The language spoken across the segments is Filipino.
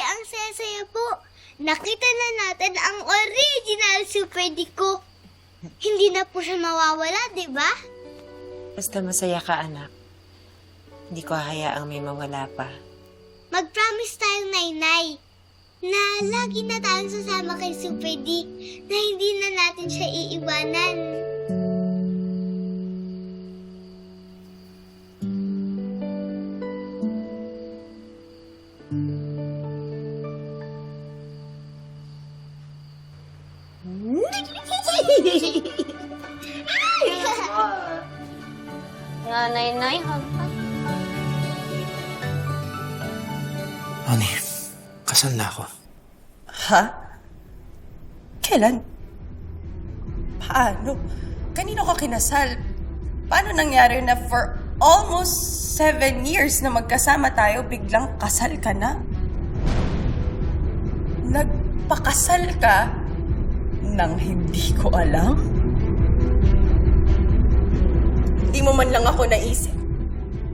ang saya-saya po. Nakita na natin ang original Super D ko. Hindi na po siya mawawala, di ba? Basta masaya ka, anak. Hindi ko hayaang may mawala pa. Mag-promise tayong nainay na lagi na tayong sasama kay Super D na hindi na natin siya iiwanan. Nanay-nay, hagpan. Oni, kasal na ako. Ha? Kailan? Paano? Kanino ka kinasal? Paano nangyari na for almost seven years na magkasama tayo, biglang kasal ka na? Nagpakasal ka nang hindi ko alam? Hindi mo man lang ako naisip?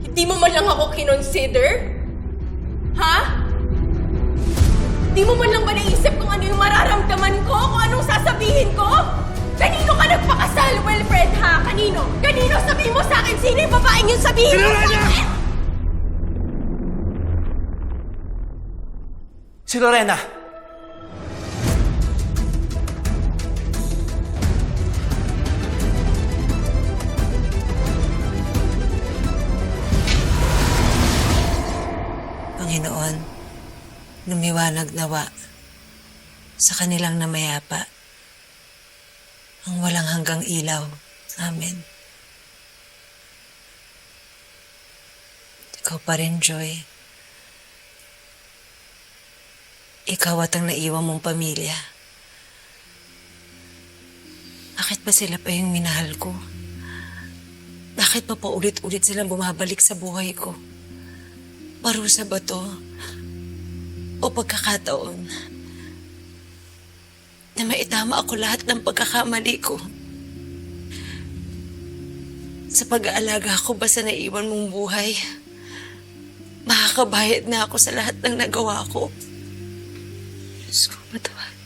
Hindi mo man lang ako kinonsider? Ha? Di mo man lang ba naisip kung ano yung mararamdaman ko? Kung anong sasabihin ko? Kanino ka nagpakasal, Wilfred, ha? Kanino? Kanino? Sabihin mo sa akin, sino yung babaeng yun? Sabihin mo sa akin! Si Lorena! Panginoon, lumiwanag nawa sa kanilang namayapa ang walang hanggang ilaw. Amen. Ikaw pa rin, Joy. Ikaw at ang naiwan mong pamilya. Bakit ba sila pa yung minahal ko? Bakit pa paulit-ulit silang bumabalik sa buhay ko? Parusa ba to? O pagkakataon? Na maitama ako lahat ng pagkakamali ko? Sa pag-aalaga ko ba sa naiwan mong buhay? Makakabayad na ako sa lahat ng nagawa ko. Diyos ko, matawag.